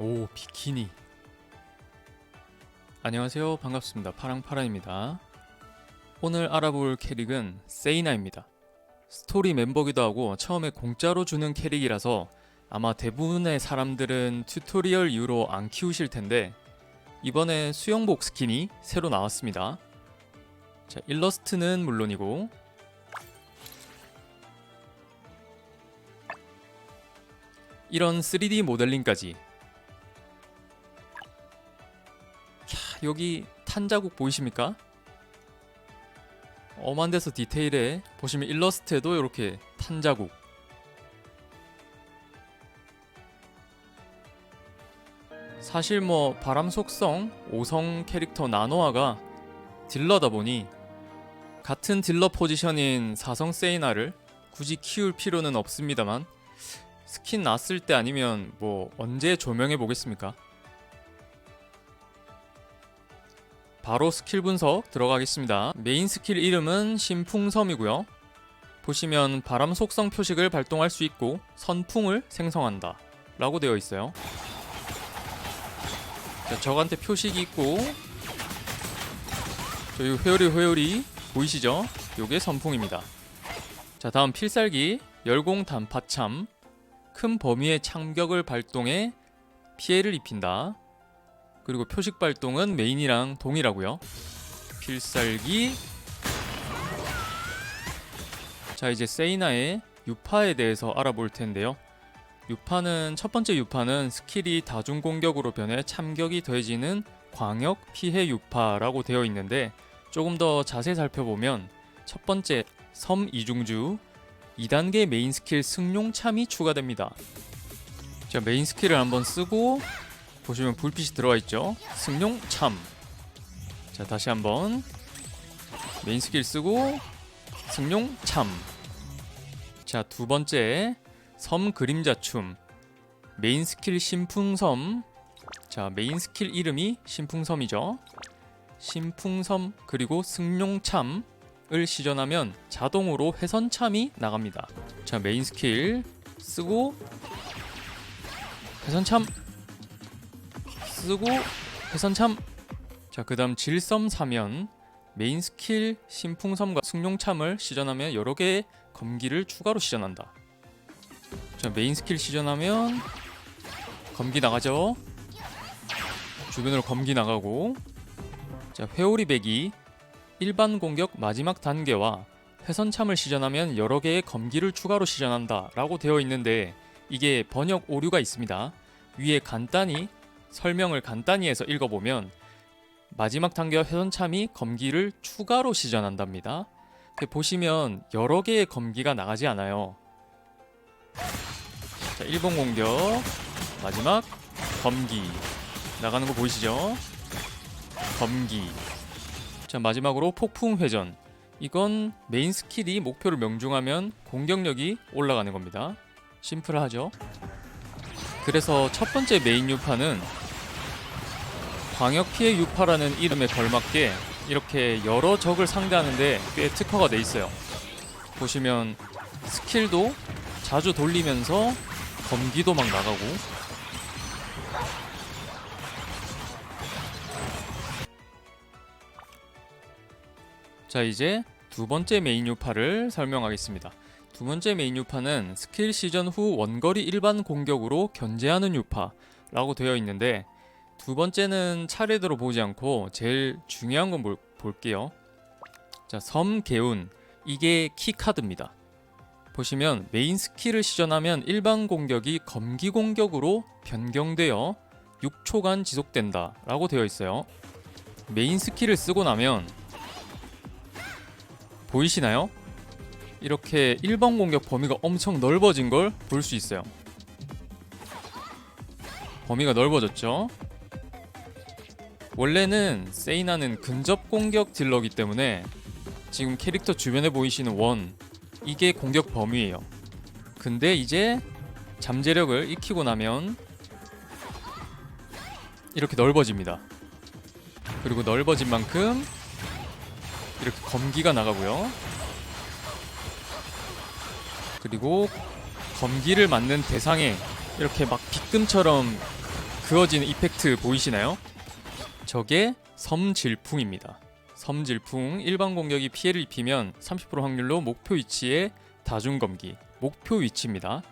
오 비키니. 안녕하세요. 반갑습니다. 파랑파랑입니다. 오늘 알아볼 캐릭은 세이나입니다. 스토리 멤버기도 하고 처음에 공짜로 주는 캐릭이라서 아마 대부분의 사람들은 튜토리얼 이후로 안 키우실 텐데 이번에 수영복 스킨이 새로 나왔습니다. 자 일러스트는 물론이고 이런 3D 모델링까지 여기 탄 자국 보이십니까? 엄한 데서 디테일에 보시면 일러스트에도 이렇게 탄 자국 사실 뭐 바람 속성 5성 캐릭터 나노아가 딜러다 보니 같은 딜러 포지션인 4성 세이나를 굳이 키울 필요는 없습니다만 스킨 났을 때 아니면 뭐 언제 조명해 보겠습니까? 바로 스킬 분석 들어가겠습니다. 메인 스킬 이름은 신풍섬이고요. 보시면 바람 속성 표식을 발동할 수 있고 선풍을 생성한다 라고 되어 있어요. 자, 저한테 표식이 있고 저희 회오리 회오리 보이시죠? 요게 선풍입니다. 자 다음 필살기 열공 단파참 큰 범위의 창격을 발동해 피해를 입힌다. 그리고 표식 발동은 메인이랑 동일하고요. 필살기 자 이제 세이나의 유파에 대해서 알아볼 텐데요. 유파는 첫 번째 유파는 스킬이 다중 공격으로 변해 참격이 더해지는 광역 피해 유파라고 되어 있는데 조금 더 자세히 살펴보면 첫 번째 섬 이중주 2단계 메인 스킬 승용 참이 추가됩니다. 자 메인 스킬을 한번 쓰고 보시면 불빛이 들어와 있죠. 승용참. 자 다시 한번 메인 스킬 쓰고 승용참. 자 두 번째 섬 그림자 춤 메인 스킬 신풍섬. 자 메인 스킬 이름이 신풍섬이죠. 신풍섬 그리고 승용참. 을 시전하면 자동으로 회선 참이 나갑니다. 자 메인 스킬 쓰고 회선 참 쓰고 회선참 자 그 다음 질섬 사면 메인 스킬 신풍섬과 승용참을 시전하면 여러 개의 검기를 추가로 시전한다. 자 메인 스킬 시전하면 검기 나가죠. 주변으로 검기 나가고 자 회오리 배기 일반 공격 마지막 단계와 회선참을 시전하면 여러 개의 검기를 추가로 시전한다 라고 되어 있는데 이게 번역 오류가 있습니다. 위에 간단히 설명을 간단히 해서 읽어보면 마지막 단계와 회선참이 검기를 추가로 시전한답니다. 보시면 여러 개의 검기가 나가지 않아요. 자, 1번 공격 마지막 검기 나가는 거 보이시죠? 검기 자 마지막으로 폭풍 회전 이건 메인 스킬이 목표를 명중하면 공격력이 올라가는 겁니다 심플하죠 그래서 첫 번째 메인 유파는 광역 피해 유파라는 이름에 걸맞게 이렇게 여러 적을 상대하는데 꽤 특화가 돼 있어요 보시면 스킬도 자주 돌리면서 검기도 막 나가고 자 이제 두 번째 메인 유파를 설명하겠습니다. 두 번째 메인 유파는 스킬 시전 후 원거리 일반 공격으로 견제하는 유파라고 되어 있는데 두 번째는 차례대로 보지 않고 제일 중요한 건 볼, 볼게요. 자, 섬 개운 이게 키 카드입니다. 보시면 메인 스킬을 시전하면 일반 공격이 검기 공격으로 변경되어 6초간 지속된다 라고 되어 있어요. 메인 스킬을 쓰고 나면 보이시나요? 이렇게 1번 공격 범위가 엄청 넓어진 걸 볼 수 있어요. 범위가 넓어졌죠? 원래는 세이나는 근접 공격 딜러기 때문에 지금 캐릭터 주변에 보이시는 원 이게 공격 범위예요. 근데 이제 잠재력을 익히고 나면 이렇게 넓어집니다. 그리고 넓어진 만큼 이렇게 검기가 나가고요. 그리고 검기를 맞는 대상에 이렇게 막 빗금처럼 그어지는 이펙트 보이시나요? 저게 섬질풍입니다. 섬질풍 일반 공격이 피해를 입히면 30% 확률로 목표 위치에 다중 검기 목표 위치입니다.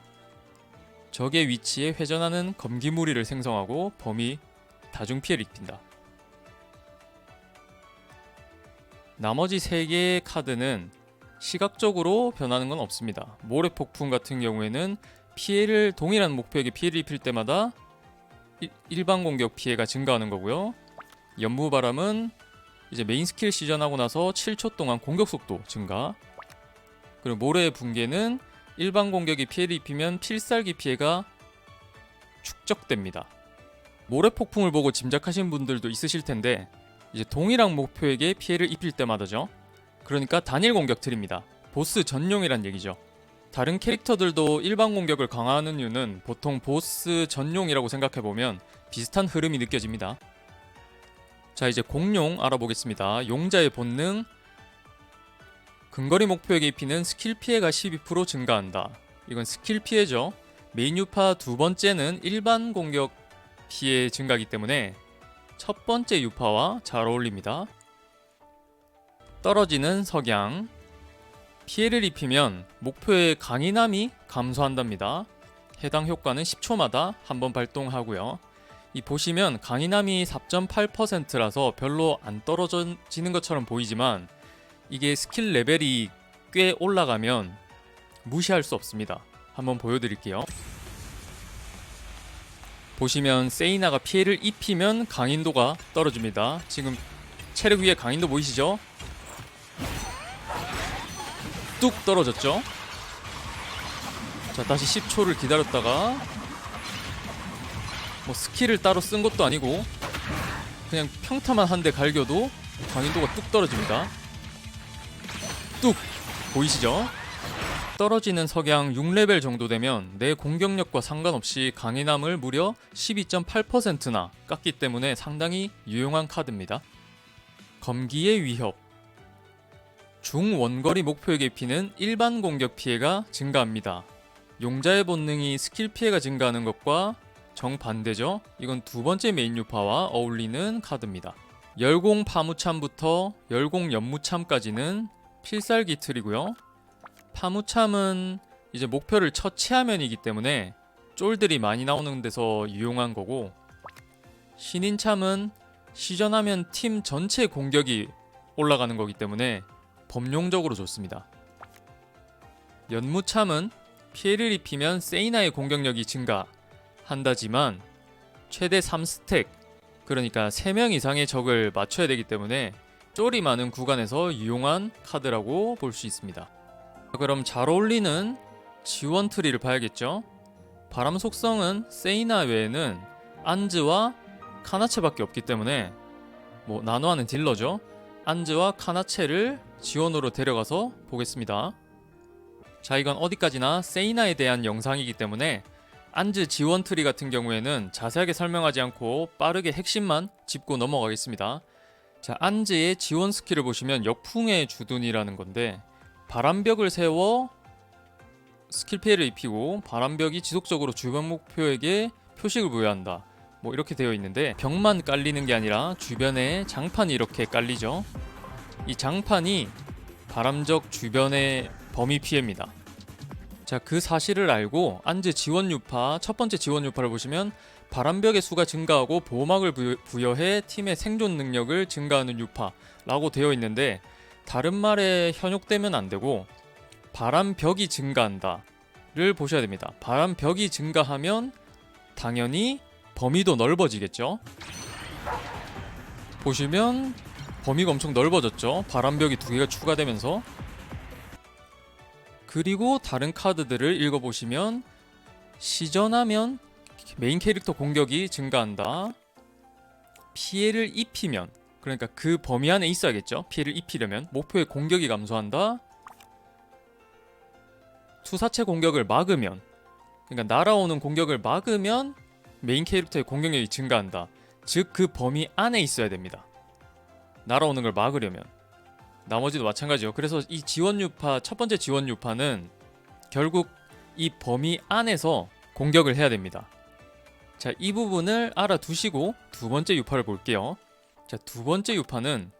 적의 위치에 회전하는 검기 무리를 생성하고 범위 다중 피해를 입힌다. 나머지 3개의 카드는 시각적으로 변하는 건 없습니다. 모래폭풍 같은 경우에는 피해를 동일한 목표에게 피해를 입힐 때마다 일- 일반 공격 피해가 증가하는 거고요. 연무바람은 이제 메인 스킬 시전하고 나서 7초 동안 공격 속도 증가. 그리고 모래의 붕괴는 일반 공격이 피해를 입히면 필살기 피해가 축적됩니다. 모래 폭풍을 보고 짐작하신 분들도 있으실 텐데 이제 동일한 목표에게 피해를 입힐 때마다죠. 그러니까 단일 공격 틀입니다. 보스 전용이란 얘기죠. 다른 캐릭터들도 일반 공격을 강화하는 이유는 보통 보스 전용이라고 생각해 보면 비슷한 흐름이 느껴집니다. 자 이제 공룡 알아보겠습니다. 용자의 본능 근거리 목표에게 입히는 스킬 피해가 12% 증가한다. 이건 스킬 피해죠. 메인 유파 두 번째는 일반 공격 피해 증가기 때문에 첫 번째 유파와 잘 어울립니다. 떨어지는 석양 피해를 입히면 목표의 강인함이 감소한답니다. 해당 효과는 10초마다 한 번 발동하고요. 이 보시면 강인함이 4.8%라서 별로 안 떨어지는 것처럼 보이지만 이게 스킬 레벨이 꽤 올라가면 무시할 수 없습니다. 한번 보여드릴게요. 보시면 세이나가 피해를 입히면 강인도가 떨어집니다. 지금 체력 위에 강인도 보이시죠? 뚝 떨어졌죠? 자 다시 10초를 기다렸다가 뭐 스킬을 따로 쓴 것도 아니고 그냥 평타만 한 대 갈겨도 강인도가 뚝 떨어집니다. 뚝 보이시죠? 떨어지는 석양 6레벨 정도 되면 내 공격력과 상관없이 강인함을 무려 12.8%나 깎기 때문에 상당히 유용한 카드입니다. 검기의 위협 중원거리 목표에게 입히는 일반 공격 피해가 증가합니다. 용자의 본능이 스킬 피해가 증가하는 것과 정반대죠. 이건 두 번째 메인 유파와 어울리는 카드입니다. 열공 파무참부터 열공 연무참까지는 필살기 틀이고요. 파무참은 이제 목표를 처치하면이기 때문에 쫄들이 많이 나오는 데서 유용한 거고 신인참은 시전하면 팀 전체 공격이 올라가는 거기 때문에 범용적으로 좋습니다. 연무참은 피해를 입히면 세이나의 공격력이 증가한다지만 최대 3스택 그러니까 3명 이상의 적을 맞춰야 되기 때문에 쫄이 많은 구간에서 유용한 카드라고 볼 수 있습니다. 그럼 잘 어울리는 지원 트리를 봐야겠죠? 바람 속성은 세이나 외에는 안즈와 카나체밖에 없기 때문에 뭐 나노하는 딜러죠. 안즈와 카나체를 지원으로 데려가서 보겠습니다. 자 이건 어디까지나 세이나에 대한 영상이기 때문에 안즈 지원 트리 같은 경우에는 자세하게 설명하지 않고 빠르게 핵심만 짚고 넘어가겠습니다. 자 안즈의 지원 스킬을 보시면 역풍의 주둔이라는 건데 바람벽을 세워 스킬 피해를 입히고 바람벽이 지속적으로 주변 목표에게 표식을 부여한다. 뭐 이렇게 되어 있는데 벽만 깔리는 게 아니라 주변에 장판이 이렇게 깔리죠. 이 장판이 바람적 주변의 범위 피해입니다. 자, 그 사실을 알고 안즈 지원 유파 첫 번째 지원 유파를 보시면 바람벽의 수가 증가하고 보호막을 부여- 부여해 팀의 생존 능력을 증가하는 유파라고 되어 있는데 다른 말에 현혹되면 안 되고 바람벽이 증가한다를 보셔야 됩니다. 바람벽이 증가하면 당연히 범위도 넓어지겠죠. 보시면 범위가 엄청 넓어졌죠. 바람벽이 두 개가 추가되면서 그리고 다른 카드들을 읽어보시면 시전하면 메인 캐릭터 공격이 증가한다. 피해를 입히면 그러니까 그 범위 안에 있어야겠죠. 피해를 입히려면 목표의 공격이 감소한다. 투사체 공격을 막으면 그러니까 날아오는 공격을 막으면 메인 캐릭터의 공격력이 증가한다. 즉 그 범위 안에 있어야 됩니다. 날아오는 걸 막으려면 나머지도 마찬가지요. 그래서 이 지원 유파 첫 번째 지원 유파는 결국 이 범위 안에서 공격을 해야 됩니다. 자, 이 부분을 알아두시고 두 번째 유파를 볼게요. 자, 두 번째 유파는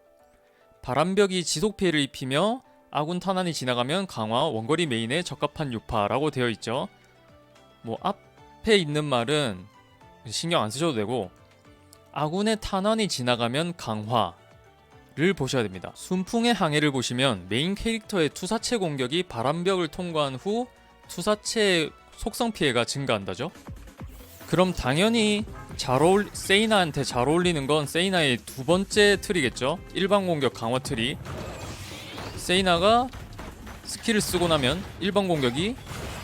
바람벽이 지속 피해를 입히며 아군 탄환이 지나가면 강화 원거리 메인에 적합한 유파라고 되어 있죠. 뭐 앞에 있는 말은 신경 안 쓰셔도 되고 아군의 탄환이 지나가면 강화를 보셔야 됩니다. 순풍의 항해를 보시면 메인 캐릭터의 투사체 공격이 바람벽을 통과한 후 투사체 속성 피해가 증가한다죠. 그럼 당연히 잘 어울 세이나한테 잘 어울리는 건 세이나의 두 번째 틀이겠죠. 일반 공격 강화 틀이. 세이나가 스킬을 쓰고 나면 일반 공격이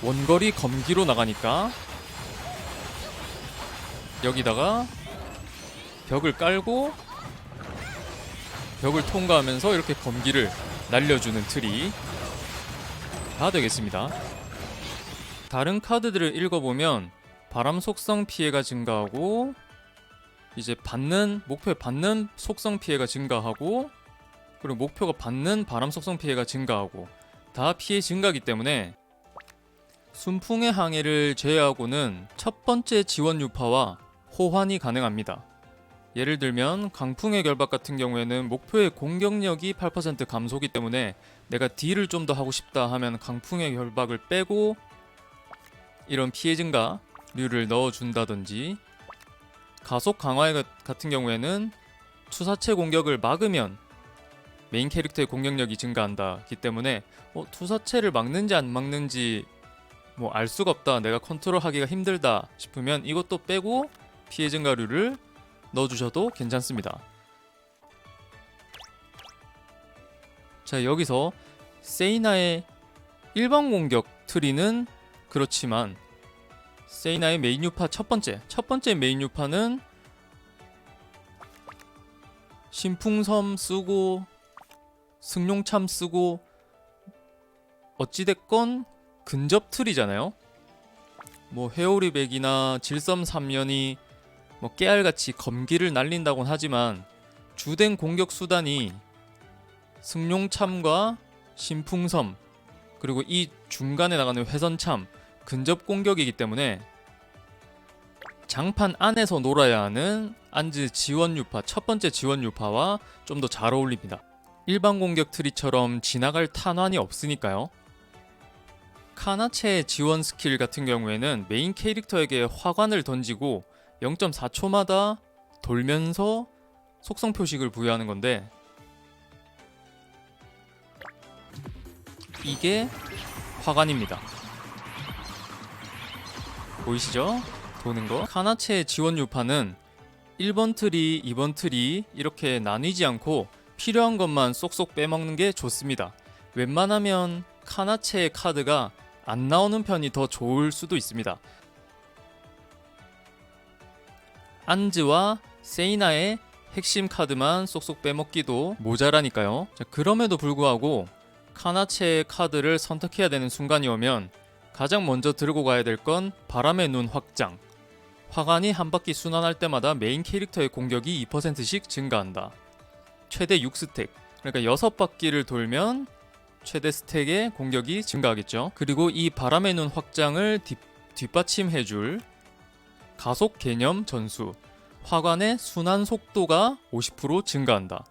원거리 검기로 나가니까 여기다가 벽을 깔고 벽을 통과하면서 이렇게 검기를 날려주는 틀이 다 되겠습니다. 다른 카드들을 읽어보면 바람 속성 피해가 증가하고 이제 받는 목표에 받는 속성 피해가 증가하고 그리고 목표가 받는 바람 속성 피해가 증가하고 다 피해 증가기 때문에 순풍의 항해를 제외하고는 첫 번째 지원 유파와 호환이 가능합니다. 예를 들면 강풍의 결박 같은 경우에는 목표의 공격력이 8% 감소기 때문에 내가 딜을 좀 더 하고 싶다 하면 강풍의 결박을 빼고 이런 피해 증가 류를 넣어준다든지 가속 강화 같은 경우에는 투사체 공격을 막으면 메인 캐릭터의 공격력이 증가한다기 때문에 어, 투사체를 막는지 안 막는지 뭐 알 수가 없다 내가 컨트롤하기가 힘들다 싶으면 이것도 빼고 피해 증가류를 넣어주셔도 괜찮습니다. 자 여기서 세이나의 일반 공격 트리는 그렇지만 세이나의 메인 유파 첫 번째 첫 번째 메인 유파는 신풍섬 쓰고 승용참 쓰고 어찌됐건 근접 틀이잖아요. 뭐 회오리백이나 질섬 삼면이 뭐 깨알같이 검기를 날린다곤 하지만 주된 공격 수단이 승용참과 신풍섬 그리고 이 중간에 나가는 회선참 근접 공격이기 때문에 장판 안에서 놀아야 하는 안즈 지원 유파 첫 번째 지원 유파와 좀 더 잘 어울립니다. 일반 공격 트리처럼 지나갈 탄환이 없으니까요. 카나체 지원 스킬 같은 경우에는 메인 캐릭터에게 화관을 던지고 0.4초마다 돌면서 속성 표식을 부여하는 건데 이게 화관입니다. 보이시죠? 도는 거. 카나체 지원 유파는 1번 트리, 2번 트리 이렇게 나뉘지 않고 필요한 것만 쏙쏙 빼먹는 게 좋습니다. 웬만하면 카나체의 카드가 안 나오는 편이 더 좋을 수도 있습니다. 안즈와 세이나의 핵심 카드만 쏙쏙 빼먹기도 모자라니까요. 자, 그럼에도 불구하고 카나체의 카드를 선택해야 되는 순간이 오면 가장 먼저 들고 가야 될 건 바람의 눈 확장. 화관이 한 바퀴 순환할 때마다 메인 캐릭터의 공격이 2%씩 증가한다. 최대 6스택. 그러니까 6바퀴를 돌면 최대 스택의 공격이 증가하겠죠. 그리고 이 바람의 눈 확장을 뒷, 뒷받침해줄 가속 개념 전수. 화관의 순환 속도가 50% 증가한다.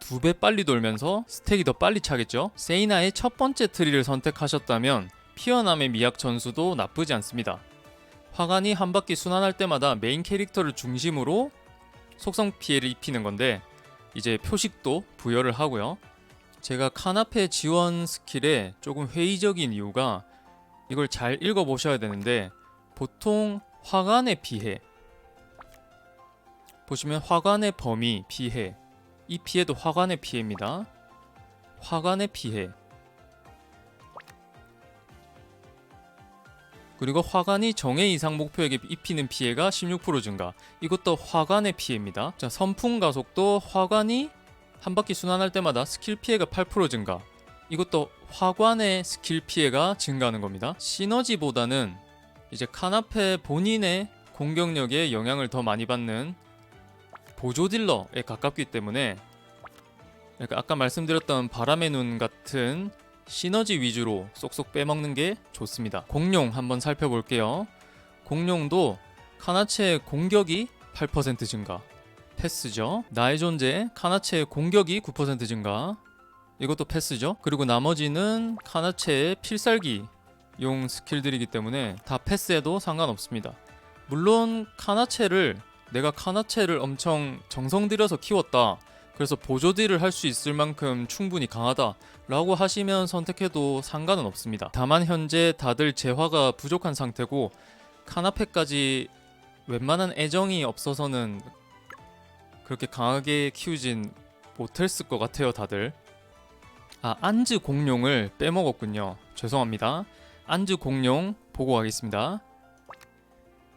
두 배 빨리 돌면서 스택이 더 빨리 차겠죠. 세이나의 첫 번째 트리를 선택하셨다면 피어남의 미약 전수도 나쁘지 않습니다. 화관이 한 바퀴 순환할 때마다 메인 캐릭터를 중심으로 속성 피해를 입히는 건데 이제 표식도 부여를 하고요. 제가 카나페 지원 스킬에 조금 회의적인 이유가 이걸 잘 읽어보셔야 되는데 보통 화관의 피해 보시면 화관의 범위 피해 이 피해도 화관의 피해입니다. 화관의 피해 그리고 화관이 정해 이상 목표에게 입히는 피해가 16% 증가. 이것도 화관의 피해입니다. 자, 선풍 가속도 화관이 한 바퀴 순환할 때마다 스킬 피해가 8% 증가. 이것도 화관의 스킬 피해가 증가하는 겁니다. 시너지보다는 이제 카나페 본인의 공격력에 영향을 더 많이 받는 보조 딜러에 가깝기 때문에 그러니까 아까 말씀드렸던 바람의 눈 같은 시너지 위주로 쏙쏙 빼먹는 게 좋습니다. 공룡 한번 살펴볼게요. 공룡도 카나체의 공격이 8% 증가. 패스죠. 나의 존재 카나체의 공격이 9% 증가. 이것도 패스죠. 그리고 나머지는 카나체의 필살기 용 스킬들이기 때문에 다 패스해도 상관없습니다. 물론 카나체를 내가 카나체를 엄청 정성 들여서 키웠다. 그래서 보조딜을 할 수 있을 만큼 충분히 강하다 라고 하시면 선택해도 상관은 없습니다. 다만 현재 다들 재화가 부족한 상태고 카나페까지 웬만한 애정이 없어서는 그렇게 강하게 키우진 못했을 것 같아요, 다들. 아, 안즈 공룡을 빼먹었군요. 죄송합니다. 안즈 공룡 보고 가겠습니다.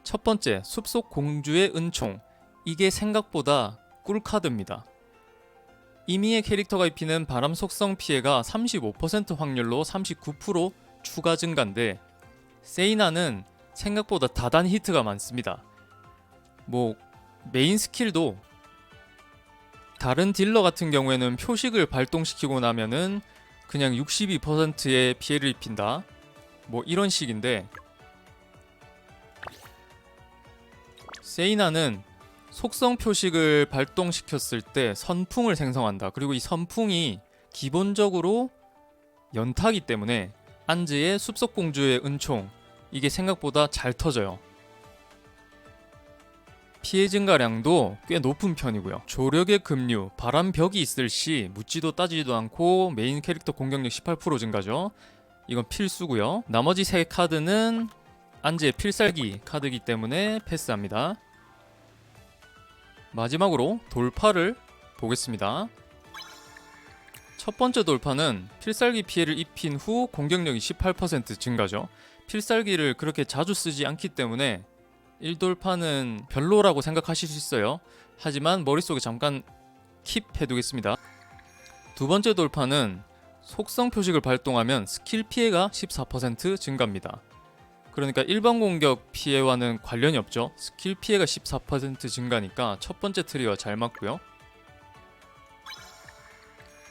첫 번째, 숲속 공주의 은총. 이게 생각보다 꿀카드입니다. 이미의 캐릭터가 입히는 바람 속성 피해가 35% 확률로 39% 추가 증가인데 세이나는 생각보다 다단 히트가 많습니다. 뭐 메인 스킬도 다른 딜러 같은 경우에는 표식을 발동시키고 나면은 그냥 62%의 피해를 입힌다. 뭐 이런 식인데 세이나는 속성 표식을 발동시켰을 때 선풍을 생성한다. 그리고 이 선풍이 기본적으로 연타기 때문에 안즈의 숲속 공주의 은총 이게 생각보다 잘 터져요. 피해 증가량도 꽤 높은 편이고요. 조력의 급류, 바람 벽이 있을 시 묻지도 따지지도 않고 메인 캐릭터 공격력 18% 증가죠. 이건 필수고요. 나머지 세 카드는 안즈의 필살기 카드이기 때문에 패스합니다. 마지막으로 돌파를 보겠습니다. 첫 번째 돌파는 필살기 피해를 입힌 후 공격력이 18% 증가죠. 필살기를 그렇게 자주 쓰지 않기 때문에 1돌파는 별로라고 생각하실 수 있어요. 하지만 머릿속에 잠깐 킵 해두겠습니다. 두 번째 돌파는 속성 표식을 발동하면 스킬 피해가 14% 증가합니다. 그러니까 일반 공격 피해와는 관련이 없죠. 스킬 피해가 14% 증가니까 첫 번째 트리와 잘 맞고요.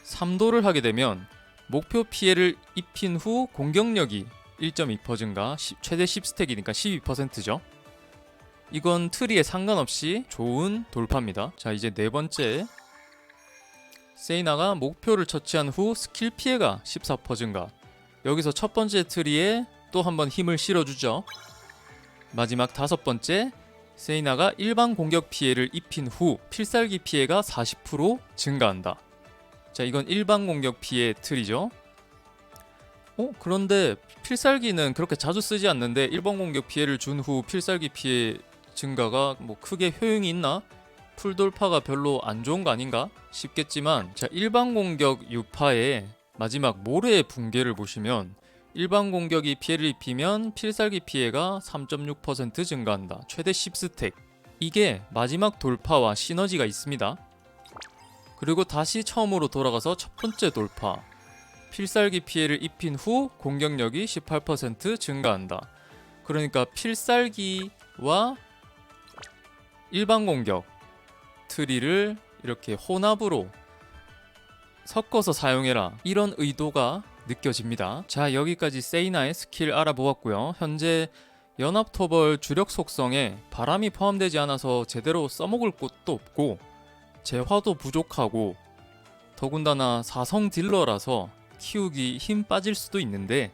3도를 하게 되면 목표 피해를 입힌 후 공격력이 1.2% 증가, 시- 최대 10스택이니까 12%죠. 이건 트리에 상관없이 좋은 돌파입니다. 자, 이제 네 번째. 세이나가 목표를 처치한 후 스킬 피해가 14% 증가. 여기서 첫 번째 트리에 또 한 번 힘을 실어주죠. 마지막 다섯 번째. 세이나가 일반 공격 피해를 입힌 후 필살기 피해가 40% 증가한다. 자, 이건 일반 공격 피해 틀이죠. 어, 그런데 필살기는 그렇게 자주 쓰지 않는데 일반 공격 피해를 준 후 필살기 피해 증가가 뭐 크게 효용이 있나? 풀 돌파가 별로 안 좋은 거 아닌가 싶겠지만 자 일반 공격 유파의 마지막 모래의 붕괴를 보시면 일반 공격이 피해를 입히면 필살기 피해가 3.6% 증가한다. 최대 10스택. 이게 마지막 돌파와 시너지가 있습니다. 그리고 다시 처음으로 돌아가서 첫 번째 돌파. 필살기 피해를 입힌 후 공격력이 18% 증가한다. 그러니까 필살기와 일반 공격 트리를 이렇게 혼합으로 섞어서 사용해라. 이런 의도가 느껴집니다. 자, 여기까지 세이나의 스킬 알아보았고요. 현재 연합 토벌 주력 속성에 바람이 포함되지 않아서 제대로 써먹을 곳도 없고 재화도 부족하고 더군다나 사성 딜러라서 키우기 힘 빠질 수도 있는데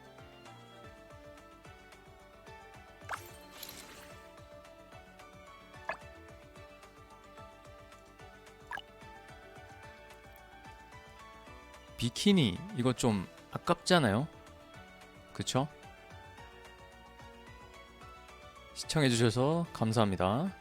비키니 이거 좀 아깝잖아요. 그쵸? 시청해주셔서 감사합니다.